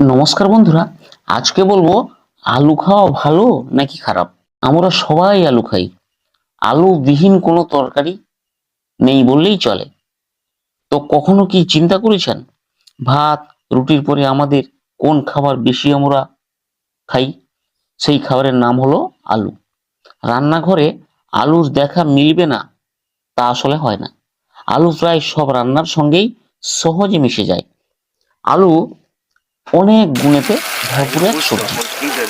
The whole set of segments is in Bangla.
নমস্কার বন্ধুরা, আজকে বলব আলু খাওয়া ভালো নাকি খারাপ? আমরা সবাই আলু খাই। আলু বিহীন কোনো তরকারি নেই বললেই চলে। তো কখনো কি চিন্তা করেছেন? ভাত, রুটির পরে আমাদের কোন খাবার বেশি আমরা খাই? সেই খাবারের নাম হলো আলু। রান্নাঘরে আলুর দেখা মিলবে না, তা আসলে হয় না। আলু প্রায় সব রান্নার সঙ্গেই সহজে মিশে যায়। আলু অনেক গুণেতে ভরপুর এক সবজি।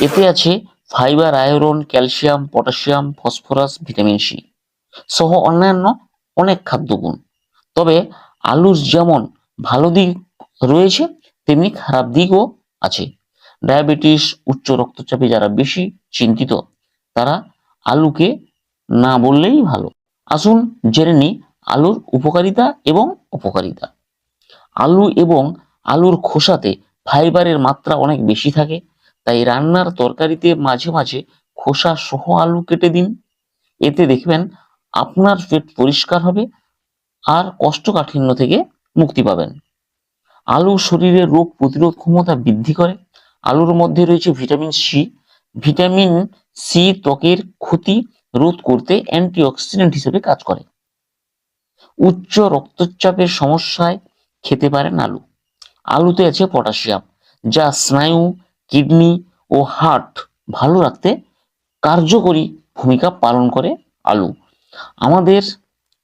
এতে আছে fibre, iron, calcium, potassium, phosphorus, vitamin C সহ অন্যান্য অনেক খাদ্যগুণ। তবে আলুর যেমন ভালো দিক রয়েছে, তেমনি খারাপ দিকও আছে। ডায়াবেটিস, উচ্চ রক্তচাপে যারা বেশি চিন্তিত, তারা আলুকে না বললেই ভালো। আসুন জেনে নিই আলুর উপকারিতা এবং অপকারিতা। আলু এবং আলুর খোসাতে ফাইবারের মাত্রা অনেক বেশি থাকে, তাই রান্নার তরকারিতে মাঝে মাঝে খোসা সহ আলু কেটে দিন। এতে দেখবেন আপনার পেট পরিষ্কার হবে আর কোষ্ঠকাঠিন্য থেকে মুক্তি পাবেন। আলু শরীরের রোগ প্রতিরোধ ক্ষমতা বৃদ্ধি করে। আলুর মধ্যে রয়েছে ভিটামিন সি। ভিটামিন সি ত্বকের ক্ষতি রোধ করতে অ্যান্টিঅক্সিডেন্ট হিসেবে কাজ করে। উচ্চ রক্তচাপের সমস্যায় খেতে পারেন আলু। আলুতে আছে পটাশিয়াম, যা স্নায়ু, কিডনি ও হার্ট ভালো রাখতে কার্যকরী ভূমিকা পালন করে আলু। আমাদের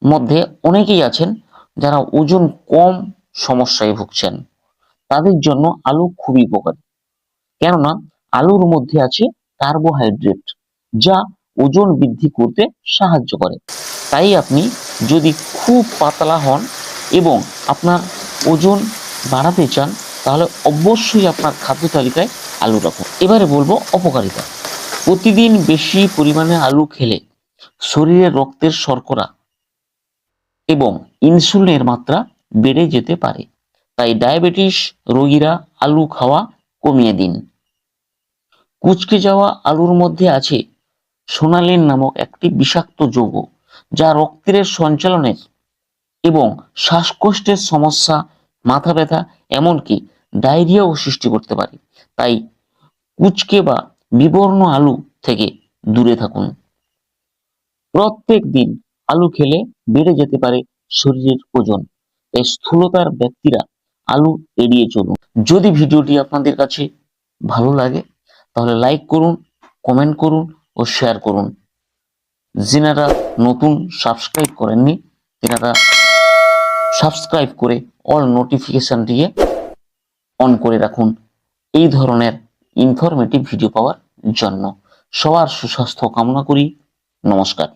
মধ্যে অনেকেই আছেন যারা ওজন কম সমস্যায় ভুগছেন। তাদের জন্য আলু খুবই উপকারী। কেননা আলুর মধ্যে আছে কার্বোহাইড্রেট, যা ওজন বৃদ্ধি করতে সাহায্য করে। তাই আপনি যদি খুব পাতলা হন এবং আপনার ওজন বাড়াতে চান, তাহলে অবশ্যই আপনার খাদ্য তালিকায় আলু রাখুন। এবারে বলব অপকারিতা। প্রতিদিন বেশি পরিমাণে আলু খেলে শরীরে রক্তের শর্করা এবং ইনসুলিনের মাত্রা বেড়ে যেতে পারে। তাই ডায়াবেটিস রোগীরা আলু খাওয়া কমিয়ে দিন। কুচকে যাওয়া আলুর মধ্যে আছে সোনালিন নামক একটি বিষাক্ত যৌগ, যা রক্তের সঞ্চালনের এবং শ্বাসকষ্টের সমস্যা মাথা ব্যথা, এমনকি ডায়রিয়াও সৃষ্টি করতে পারে। তাই কুচকে বা বিবর্ণ আলু থেকে দূরে থাকুন। প্রত্যেক দিন আলু খেলে বেড়ে যেতে পারে শরীরের ওজন। তাই স্থূলতার ব্যক্তিরা আলু এড়িয়ে চলুন। যদি ভিডিওটি আপনাদের কাছে ভালো লাগে, তাহলে লাইক করুন, কমেন্ট করুন ও শেয়ার করুন। যিনারা নতুন সাবস্ক্রাইব করেননি, তেনারা সাবস্ক্রাইব করে অল নোটিফিকেশান দিয়ে অন করে রাখুন। এই ধরনের ইনফরমেটিভ ভিডিও পাওয়ার জন্য সবার সুস্বাস্থ্য কামনা করি। নমস্কার।